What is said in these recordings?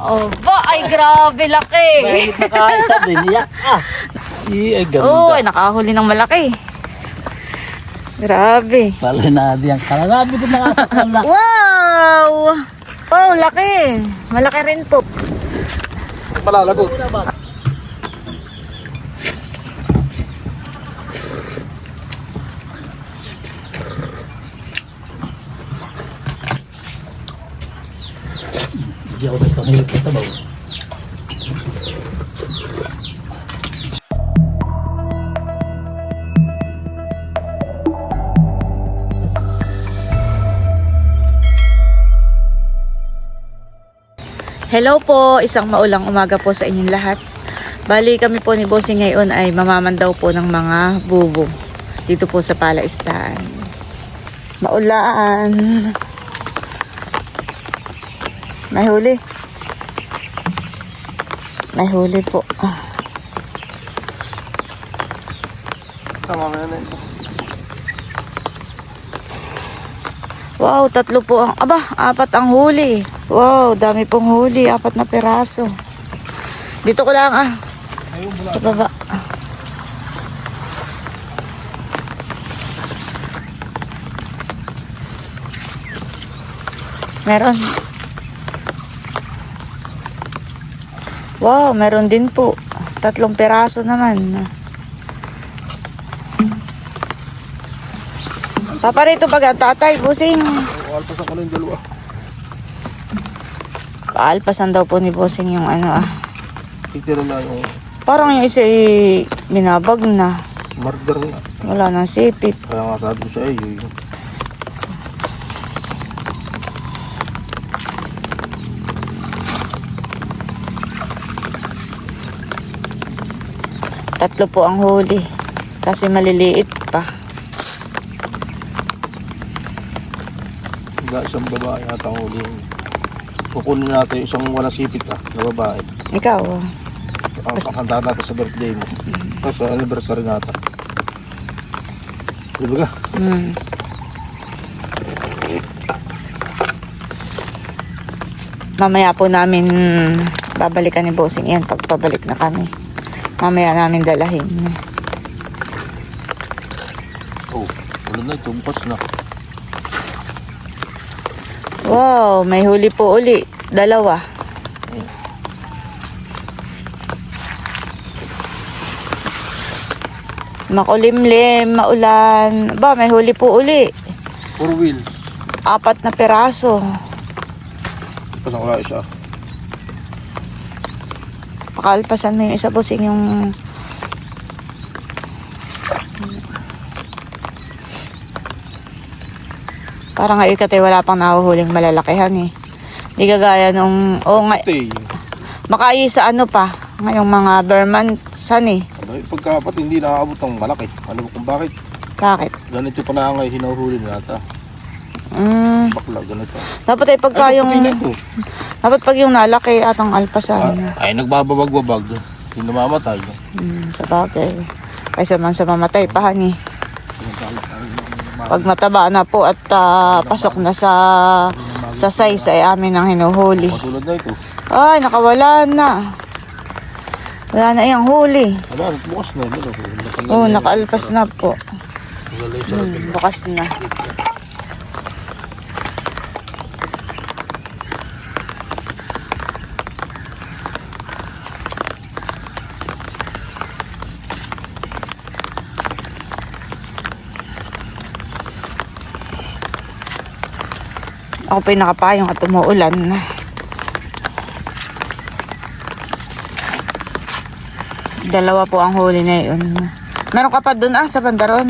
Oh, ba, ay grabe laki. Mahigit na kain sa bilya. Ah. Iya, ganda. Oh, ay nakahuli ng malaki. Grabe. Pala na diyan. Kalalabi ko nakasakal na. Wow! Wow, laki. Malaki rin po. Malalago. Hindi ako may panghilit na sabaw. Hello po, isang maulang umaga po sa inyong lahat. Bali kami po ni Bossing ngayon ay mamamandaw po ng mga bubo dito po sa Palaistaan. Maulan. May huli. May huli po. Tama na yan. Wow, tatlo po ang, aba, apat ang huli. Wow, dami pong huli, apat na peraso. Dito ko lang ah. Sa baba. Meron. Wow, meron din po. Tatlong peraso naman. Paparito pag tatay, busing. Alpasan ko na yung dalawa. Paalpasan daw po ni Bossing yung ano ah. Titira na yung Parang yung isa eh, binabag na. murder nga. Wala nang sipit. Kaya nga sabi ko sa iyo. Yung Tatlo po ang huli. Kasi maliliit pa. Higa isang babae at ang huli. Kukunin natin isang walang sipit ah, na babae. Ikaw, ah. Ang handa natin sa birthday mo. Tapos sa anniversary natin. Di ba ka? hmm. Mamaya po namin babalikan ni Bossing yan pag pabalik na kami. Mamaya namin dalahin. Oh, wala na, tumpas na. Wow, may huli po uli. Dalawa. Makulimlim, maulan. Ba, may huli po uli. Four wheels. Apat na peraso. Tapos wala isa. Pakalpasan mo yung isa busing yung... Parang nga ikate wala pang nahuhuling malalakihan eh. Hindi kagaya nung... Oo nga, Tay. makayi sa ano pa. Ngayong mga Berman san eh. Pagkapat hindi nakaabot ng malaki. Mo kung bakit? Bakit? Ganito pa na ngayon hinuhuli nata. Mm, Bakla, ganito. dapat ay pagka Ay, yung... na. Dapat pag yung nalaki atang alpasan. Ah, ay, nagbababag-babag. Hindi namamatay. Mm, sa bagay. Kaysa man sa mamatay pa hani. Pag mataba na po at ah, pasok na sa sa size ay amin ang hinuhuli. Matulad na ito. Ay, nakawala na. Wala na iyang huli. Wala, bukas na. Oo, nakaalpas na po. Hmm, bukas na. Ako pa yung nakapayong at umuulan. Dalawa po ang huli na yun. Meron ka pa dun ah, sa bandaron.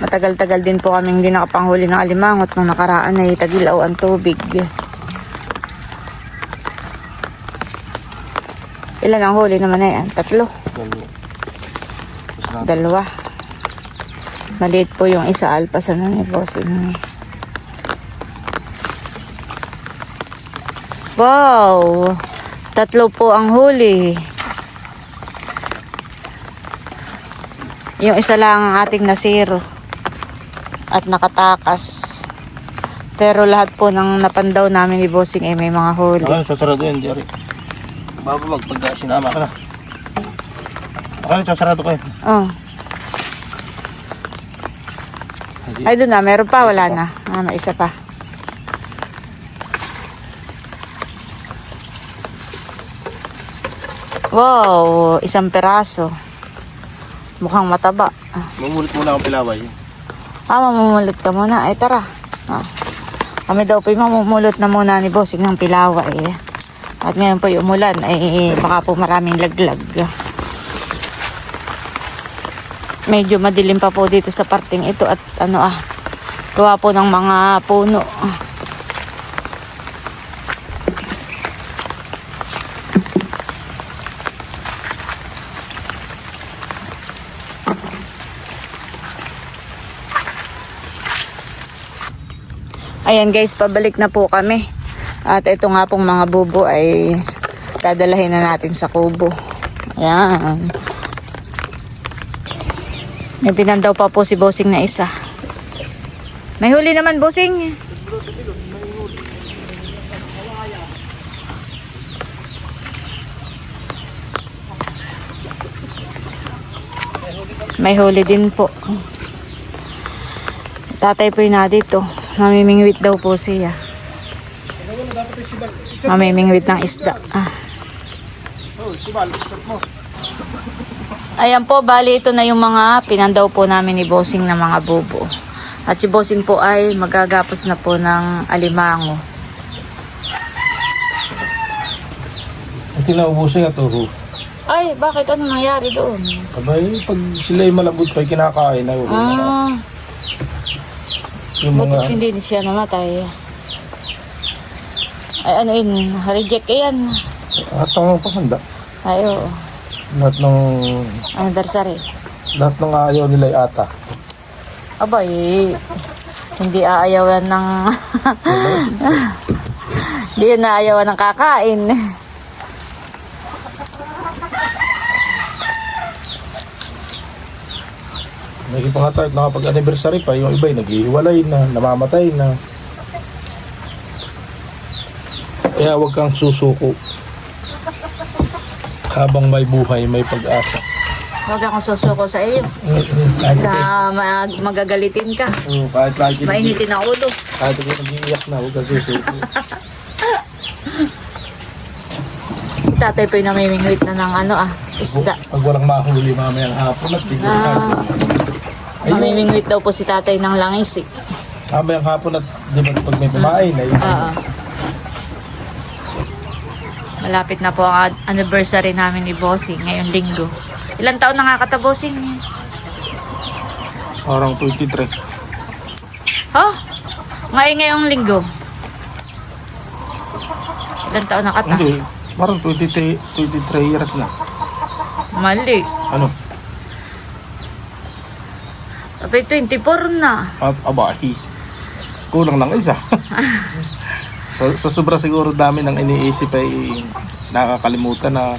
Matagal-tagal din po kaming hindi nakapanghuli ng alimangot nung nakaraan ay tagilaw ang tubig. Ilan ang huli naman na yan? Tatlo. Dalawa. Maliit po yung isa alpasan na ni Bossing. Wow! Tatlo po ang huli. Yung isa lang ang ating nasiro. At nakatakas. Pero lahat po ng napandaw namin ni Bossing ay may mga huli. Akala sasarado yan, Jerry. Bababag pagka sinama ka na. Akala sasarado ko yan. Oh. Ay, doon na. Meron pa. Wala na. Ah, may isa pa. Wow, isang peraso. Mukhang mataba. Mamulit muna akong pilaway. Ah, mamumulot ka muna. Ay, tara. Ah. Kami daw po yung mamumulot na muna ni Bossing ng pilawa eh. At ngayon po yung umulan ay baka po maraming laglag. Medyo madilim pa po dito sa parting ito at ano ah, gawa po ng mga puno. Ayan guys, pabalik na po kami. At ito nga pong mga bubo ay dadalahin na natin sa kubo. Ayan. May pinandaw pa po si Bossing na isa. May huli naman, Bossing. May huli din po. Tatay po na dito. Mamimingwit daw po siya. Mamimingwit ng isda. Ah. Ayan po, bali ito na yung mga pinandaw po namin ni Bossing na mga bubo. At si Bossing po ay magagapos na po ng alimango. Ang kinaubusin nga to. Ay, bakit? Ano nangyari doon? Abay, pag sila'y malabot pa, kinakain na ulit. Ah, Yung mga, bakit hindi siya namatay? Ay, ano yun? Reject yan. at ang pahanda. Ay, oo. Lahat ng, Anniversary. lahat ng ayaw nila ay ata. Abay, hindi aayawan ng... hindi yun naayawan ng kakain. Naging pa nga tayo, nakapag-anniversary pa, yung iba ay naghihiwalay na, namamatay na. Kaya huwag kang susuko. Habang may buhay, may pag-asa. Huwag akong susuko sa iyo. Kahit, Sa mag- magagalitin ka. oh, kahit lagi Mainitin ang ulo. kahit ako nag-iiyak na, huwag kang susuko. Si tatay po yung namimingwit na ng ano ah, isda. Pag walang mahuli mamayang hapon at siguro Ah. Ayun, Namimingwit daw po si tatay ng langis eh. mamayang hapon at di ba pag may pumain ay Oo. Malapit na po ang anniversary namin ni Bossing ngayong linggo. Ilang taon na nga kata Bossing? parang 23. Oh, ngayon ngayong linggo. Ilang taon na kata? Hindi, parang 23, 23 years na. Mali. Ano? Sabi 24 na. At abahi. Kulang lang isa. sa, sa sobra siguro dami ng iniisip ay nakakalimutan na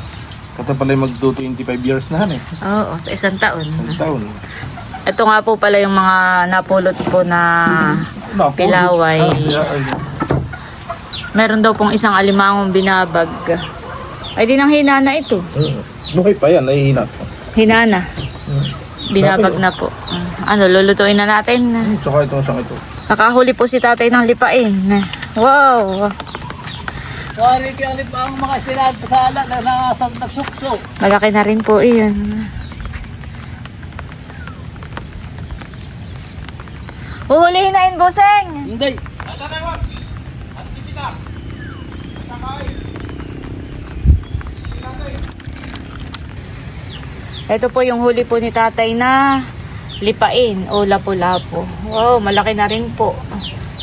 kata pala magdo 25 years na eh. Oo, sa isang taon. Ang taon. Ito nga po pala yung mga napulot po na Naku, Pilaway. ah, kaya, ay, meron daw pong isang alimangong binabag. Ay di nang hinana ito. uh, buhay pa yan, nahihina. Hinana. Hmm. Binabag na po. Ano, lulutuin na natin. Hmm, Tsaka itong isang ito. Nakahuli po si tatay ng lipain. Wow! Sorry kaya ulit pa ang mga sinad sa ala na nasa nagsukso. Malaki na rin po iyan. Huhulihin na yun, Boseng! Hindi. Ito po yung huli po ni tatay na lipain o lapu-lapu. Wow, malaki na rin po.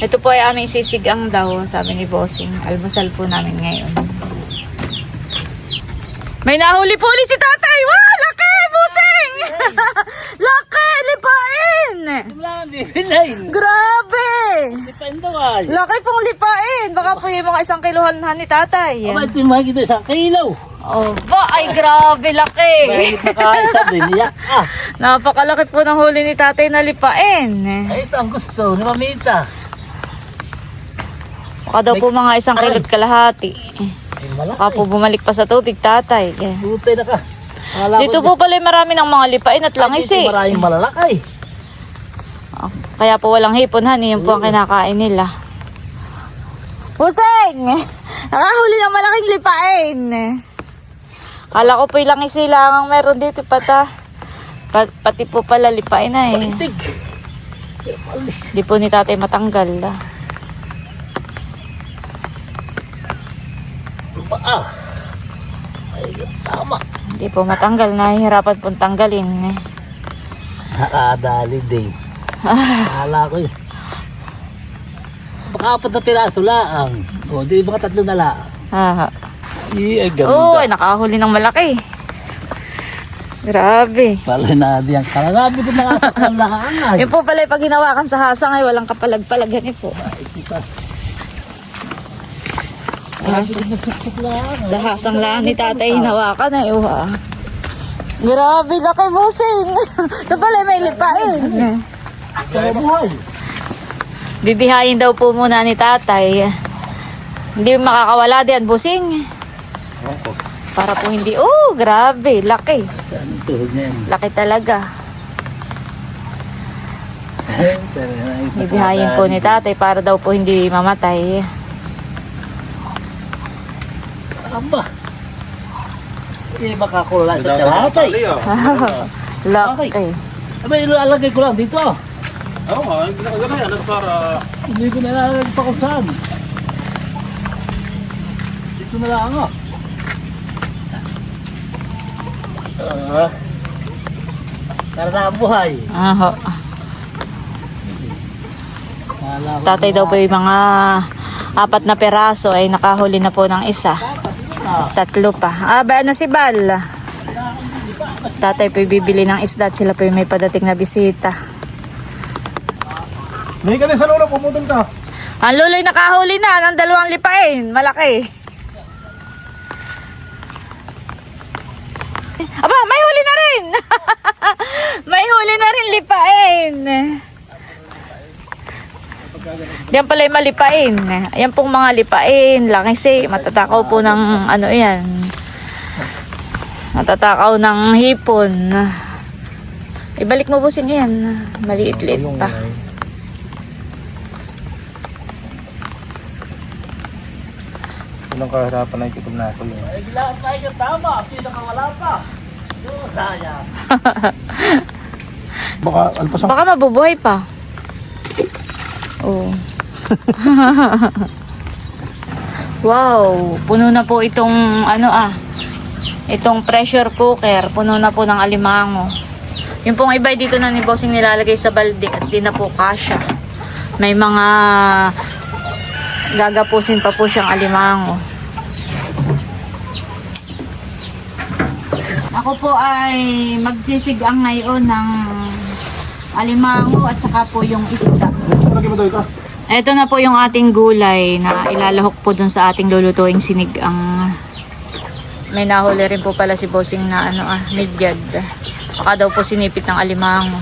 Ito po ay aming sisigang daw, sabi ni Bossing. Almusal po namin ngayon. May nahuli po ulit si tatay! Wow, laki! Bossing! laki! Lipain! Grabe! Depende ka. Laki pong lipain! Baka po yung mga isang kiluhan na ni tatay. Aba, ito yung makikita sa kilaw. Oh, ba, ay grabe laki. Mahigit na kaisa din. Iyak ah. Napakalaki po ng huli ni tatay na lipain. Ay, ito ang gusto ni Mamita. Baka daw po mga isang kilot kalahati. Baka po bumalik pa sa tubig tatay. Butay na ka. Ko Dito po pala marami ng mga lipain at langis eh. Maraming malalaki. Oh, Kaya po walang hipon han, yun po ang kinakain nila. Huseng! Nakahuli ng malaking lipain. Kala ko po yung langis sila ang meron dito pata. Pa- pati po pala lipain na eh. Di po ni tatay matanggal. ah. Ah. Ay, tama. Hindi po matanggal. Nahihirapan pong tanggalin. eh. Nakadali din. Akala ko yun. Baka apat na piraso lang. O, di mga tatlo na lang. Ah. Ay, ay, Oh, ay, nakahuli ng malaki. Grabe. Pala na diyan. Kalagabi ko na nga sa lahangan. Yun po pala pag hinawakan sa hasang ay walang kapalag-palag. Ganun po. Sa, sa hasang lang ni tatay hinawakan ay uha. Grabe, laki busing. Ito pala may lipain. Bibihayin daw po muna ni tatay. Hindi makakawala din busing. Para po hindi, oh, grabe, laki. Laki talaga. Bibihayin po ni tatay para daw po hindi mamatay. Aba. Hindi makakula sa kalahati. Laki. Aba, ilalagay ko lang dito. Oo nga, hindi na kagana yan. Ano para... Hindi ko nalalagay pa kung saan. Dito na lang ako. Ah. Para na ang buhay. Aho. Ko tatay daw po yung mga apat na peraso ay nakahuli na po ng isa. Tatlo pa. Ah, ba ano si Bal? Tatay po bibili ng isda at sila po may padating na bisita. May ka din sa lolo, pumutol ka. Ang luloy nakahuli na ng dalawang lipain. Malaki. Aba, may huli na rin. may huli na rin lipain. Yan pala yung malipain. Ayan pong mga lipain. Langis eh. Matatakaw po ng ano yan. Matatakaw ng hipon. Ibalik mo busin yan. Maliit-liit pa. Unang kahirapan na ikitom na ako yun. Ay, lahat tayo yung tama. Pinakawala pa. Sayang. Baka alpasan. Baka mabubuhay pa. Oh. wow, puno na po itong ano ah. Itong pressure cooker, puno na po ng alimango. Yung pong iba dito na ni Bossing nilalagay sa balde at di na po kasya. May mga gagapusin pa po siyang alimango. Ako po ay magsisigang ngayon ng alimango at saka po yung isda. Lagi mo daw ito. Ito na po yung ating gulay na ilalahok po dun sa ating lulutuing sinigang. May nahuli rin po pala si Bossing na ano ah, midyad. Baka daw po sinipit ng alimango.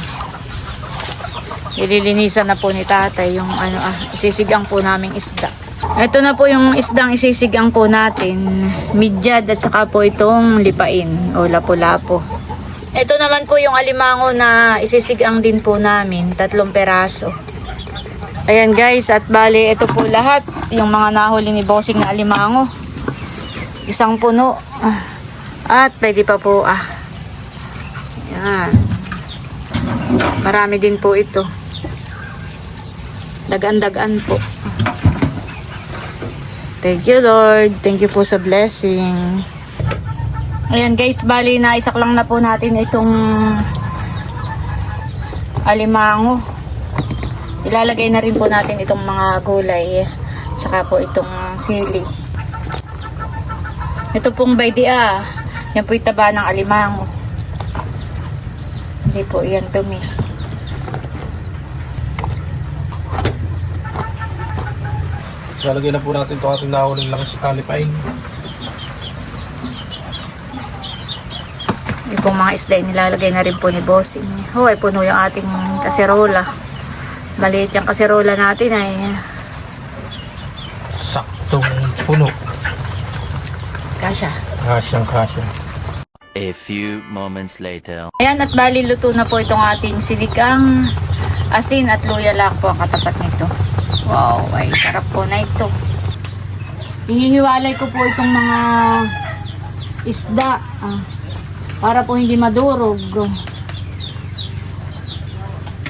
Ililinisan na po ni tatay yung ano ah, isisigang po naming isda. Ito na po yung isdang isisigang po natin. Midyad at saka po itong lipain o lapo-lapo. Ito naman po yung alimango na isisigang din po namin. Tatlong peraso. Ayan guys, at bali ito po lahat yung mga nahuli ni Bossing na alimango. Isang puno. At pwede pa po ah. Ayan. Marami din po ito. Dagan-dagan po. Thank you Lord. Thank you po sa blessing. Ayan guys, bali na isak lang na po natin itong alimango. Ilalagay na rin po natin itong mga gulay. Tsaka po itong sili. Ito pong baydia. Yan po yung taba ng alimango. Hindi po yan dumi. Lalagay na po natin itong ating nahuling lang sa kalipain. Yung pong mga isda ay nilalagay na rin po ni Bossing. Ay puno yung ating kaserola. Maliit yung kaserola natin ay Saktong puno. kasha. Kasyang kasya. A few moments later. Ayan at bali luto na po itong ating sinigang asin at luya lang po ang katapat nito. Wow, ay sarap po na ito. Hinihiwalay ko po itong mga isda ah, para po hindi madurog.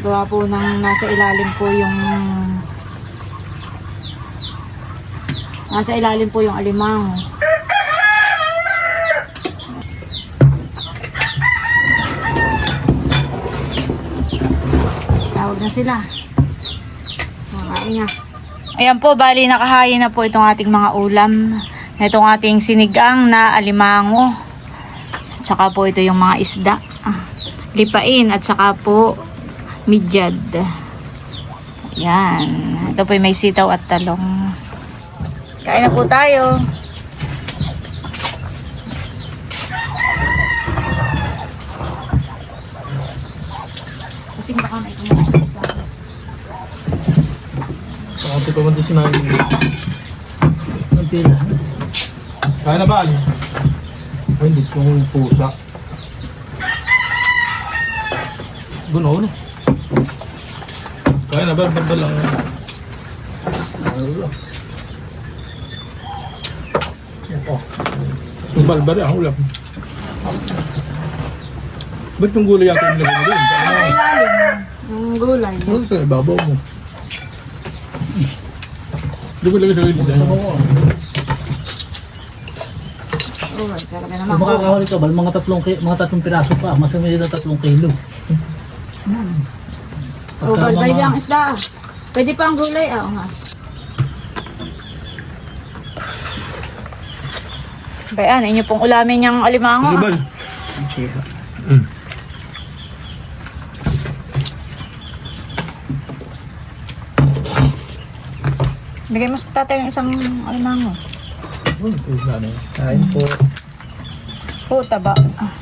Gawa po ng nasa ilalim po yung nasa ilalim po yung alimango. Tawag na sila. Makain na. Ayan po, bali nakahain na po itong ating mga ulam. Itong ating sinigang na alimango. Tsaka po ito yung mga isda. Ah, lipain at saka po midyad. Ayan. Ito po may sitaw at talong. Kain na po tayo. Kasi baka may kumain sa akin. Ate pa man. Ang pila. Kaya na ba? Ay, hindi ko pusa. Guno, no? Kaya na ba? Barbal lang. Oh. Yung balbari, ang ulam. Ba't yung gulay yata yung lagay mo doon? Sa ilalim. Yung gulay. Ano sa ibabaw mo? Di mo lagay sa gilid. Oh, ay, talaga naman. Kung makakahuli ka ba, mga tatlong, mga tatlong piraso pa, mas may na tatlong kilo. Oh, Pagka balbay mga- ang isda. Pwede pa ang gulay. Ah, nga. Bayan, inyo pong ulamin yung alimango. ah. Mm. Bigay mo sa tatay yung isang alimango. Kain po. Oh, taba. Ah.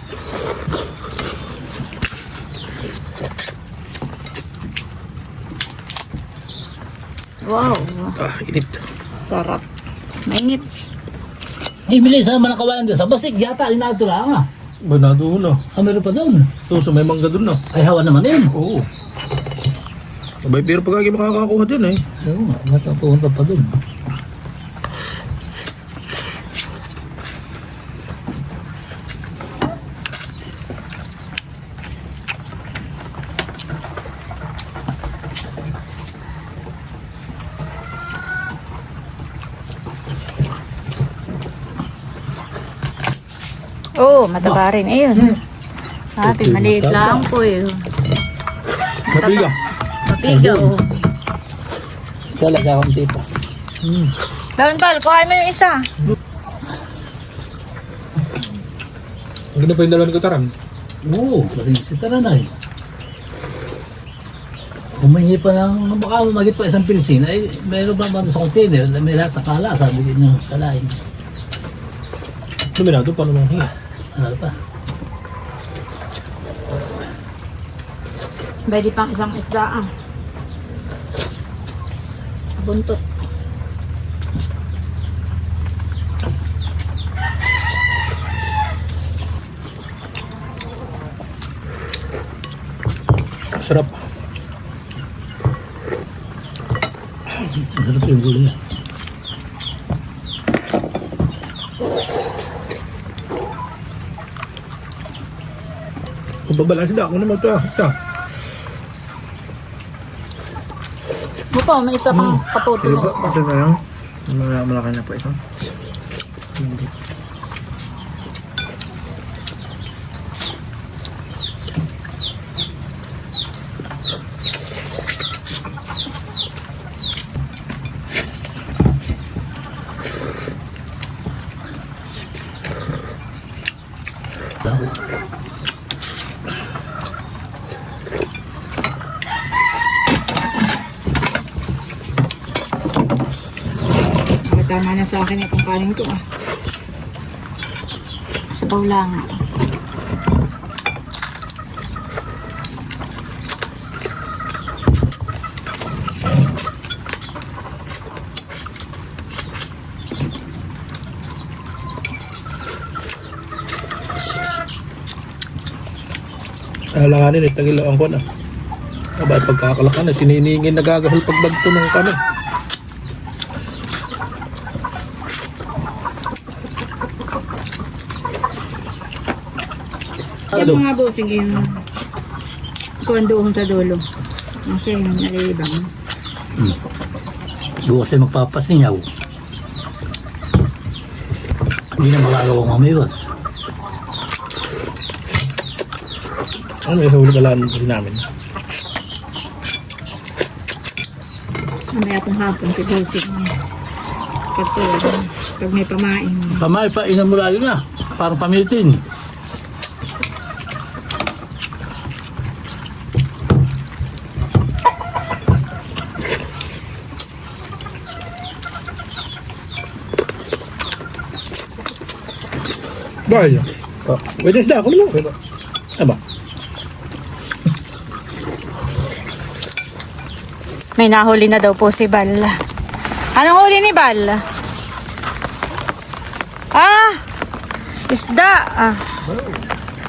Wow, Ah, init. sarap. Mainit. Ibili sa mga kawalan din sa basig, yata yung nato lang ah. Banado na. Ah, meron pa doon. Tuso, may mangga doon na. Ay, hawa naman yun. Oo. Abay, pero pagkagi makakakuha din eh. Oo nga, yata pumunta pa doon. Oh, mataba rin. Ayun. Sabi, maliit lang po eh. Mabiga. Mapiga, oh. Talaga akong tipa. Hmm. Doon, Pal, kuhain mo yung isa. Ang ganda pa yung dalawa ni Kataran. Oo, sabi si Taranay. Humingi pa ng, baka magit pa isang pilsin, ay meron ba ba sa container na may lahat nakala, sabi niya sa lain. Luminado, paano mo hinga? Ano pa? Pwede pang isang isda, ah. Buntot. Sarap. Sarap yung gulo niya. Sila, ako naman ito. Ito. Bupo, may isa pang kaputo na isda. Ito na yun. Malaki na po ito. Ay, tama na sa akin itong kanin ko. Ah. Sabaw lang. Ah, Alanganin, itagil ang ko na. Ah. Aba, pagkakalakan na, sininingin nagagahol pagbagto ng kanin. Yung mga bossing yung kuwan doon sa dulo. Kasi yung nalilibang. Bukas ay magpapasingaw. Hindi na magagawang mamiwas. Ano may huli kalaan din namin? Mamaya pong hapon si bossing. Pag kuwan, pag may pamain. Kamay pa, inamurayo na. Parang pamitin. Dahil. Oh, pwede isda, kulo mo. Aba, May nahuli na daw po si Bal. Anong huli ni Bal? Ah! Isda! Ah.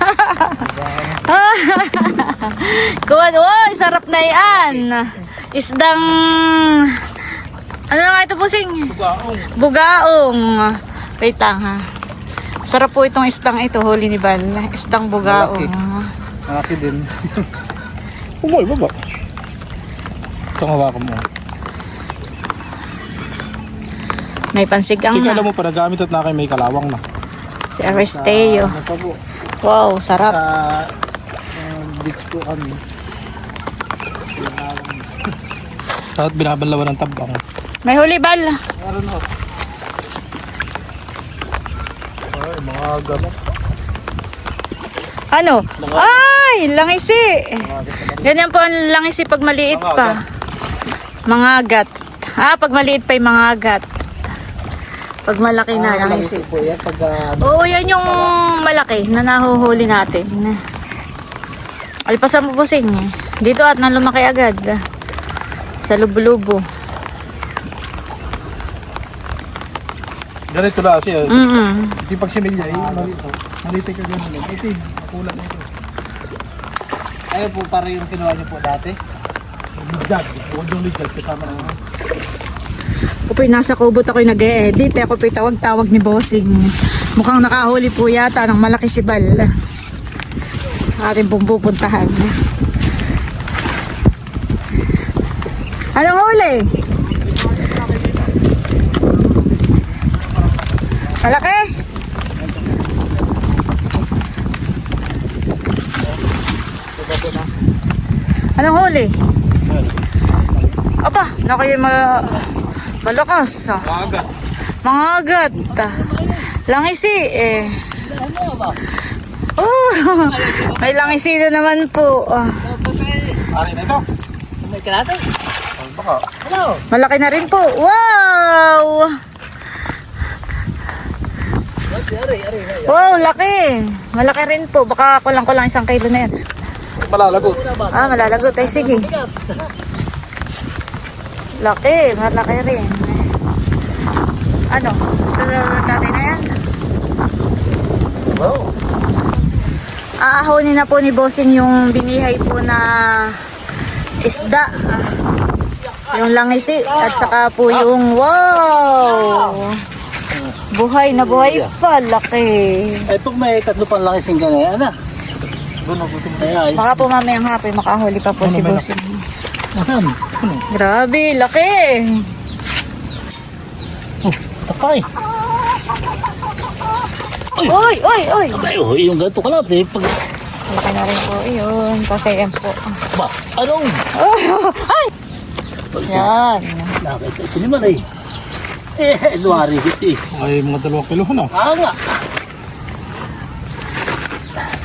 Kuwan, wow, sarap na yan. Isdang... Ano nga ito pusing? Bugaong. Bugaong. Wait lang ha. Sarap po itong isdang ito, huli ni Bal. Isdang bugaong. Malaki din. Umoy, baba. Ito hawakan mo. May pansigang Ikaw na. alam mo pa nagamit at na may kalawang na. Si Aristeo. Ano pa po? Wow, sarap. Sa beach ko kami. At binabanlawan ng tabang. May huli bal. Meron ho. Mga gamot. Ano? Ay, langisi. Ganyan po ang langisi pag maliit pa. Mga agat. Ah, pag maliit pa yung mga agat. Pag malaki na langisi. Po yan, pag ah, Oo, yan yung malaki na nahuhuli natin. Alpasan mo busing. Dito at nang lumaki agad. Sa lubo-lubo. Ganito lang siya. Mm Di pag sinilya, eh, malito. Malito ka ganun. Ito yung makulat na ito. Ayun po, para yung kinuha niyo po dati. Ligdad. Huwag yung ligdad. Kasama na naman. Ako po'y nasa kubot ako'y nag-e-edit. Ako po'y tawag-tawag ni Bossing. Mukhang nakahuli po yata ng malaki si Bal. Ating pong pupuntahan. Anong huli? Malaki? Anong huli? Aba, naku yung mal malakas. ah. Aga. Mga agat. Langisi eh. Oh, may langisi na naman po. Ah, Ari na ito. May. Hello. malaki na rin po. Wow! Wow, laki. Malaki rin po. Baka kulang-kulang isang kilo na yan. Malalagot. Ah, malalagot. Ay, sige. Laki. Malaki rin. Ano? Gusto na natin na yan? Wow. Aahonin na po ni Bossing yung binihay po na isda. Yung langisi at saka po yung wow! Buhay na buhay pa, laki. Ay, pag may tatlo pang laki singga na yan. Doon ako ito. Ay, ay. Baka po mamayang hapon makahuli pa po si Ano, may Bossing. Nasaan? Grabe, laki. Oh, takay. Oy, oy, oy. Ay, oh, yung ganito kalate. Pag, Laki na rin po yun. Pasayan po. ba, anong? Oh, ay! Yan. Nakita ito naman eh. Eh, ito eh. Ay, mga dalawang kilo na. Ah, nga.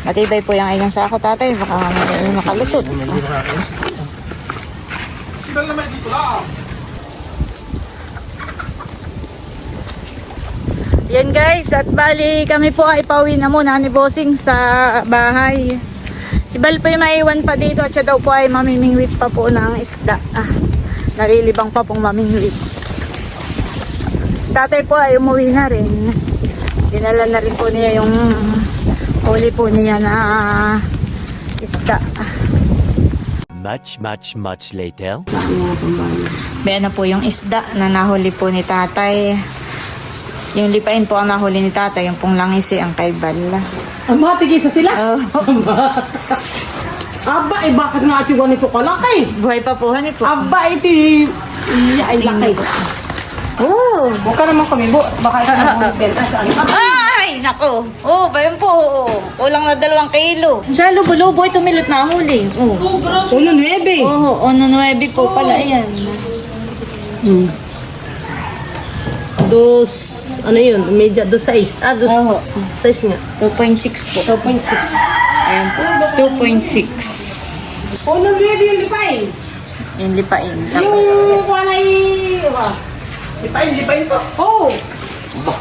Matibay po yung inyong sako tatay. Baka may makalusot. Sila naman dito lang. Yan guys, at bali kami po ay pauwi na muna ni Bossing sa bahay. Si Bal po yung maiwan pa dito at siya daw po ay mamimingwit pa po ng isda. Ah, nalilibang pa pong mamingwit. Tatay po ay umuwi na rin. Dinala na rin po niya yung huli po niya na isda. Much, much, much later. May ano po yung isda na nahuli po ni tatay. Yung lipain po ang nahuli ni tatay, yung pong langisi ang kay Bala. Ang mga tigisa sila. Oh, Aba, eh bakit nga ati ganito kalaki? buhay pa po, hani po. Aba, ito y- y- ay laki. Oh! Huwag ka naman kami, bo. Baka ito na benta sa ano. Ay, nako. Oh, ba yun po. Oh, kulang na dalawang kilo. Sa lubo-lubo, ito milot na huli. Oh. Uno, nuebe. Oo, oh, ono nuebe po pala yan. Hmm. Dos, ano yun? Media, dos size. Ah, dos Oo. size nga. 2.6 po. 2.6. Ayan po, 2.6. Uno, nuebe yung lipay. Yung lipain. Yung Tapos, walay, wa. Lipain, lipain po. Oh,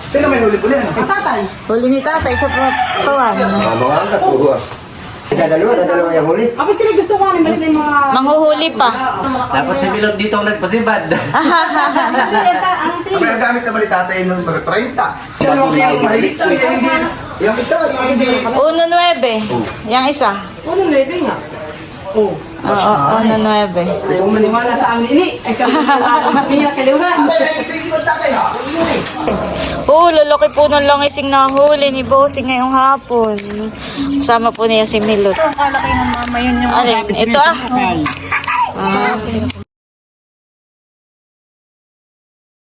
Sino may huli po niyan? patatay. huli ni tatay sa pawan. Ano nga ang katuwa? Dadalawa, dadalawa yung huli. Aba, sila gusto ko ano, mali na yung mga... Manghuhuli pa. Dapat si Milot dito ang nagpasibad. Hindi, ito, ang Sabi ang gamit na bali tatay nung 30. Dalawang kilo mahigit. Yung yung isa, yung hindi. Uno nuebe. Yang isa. Uno, nuebe nga. Oh. Oo, uno nuebe. Ayaw maniwala sa amin ini. Ay kami na kaliwan. Oo, lalaki po ng langising na huli ni Bossing ngayong hapon. Kasama po niya si Milot. Kalaki ng mama yun yung Alin, ito ah. Ah,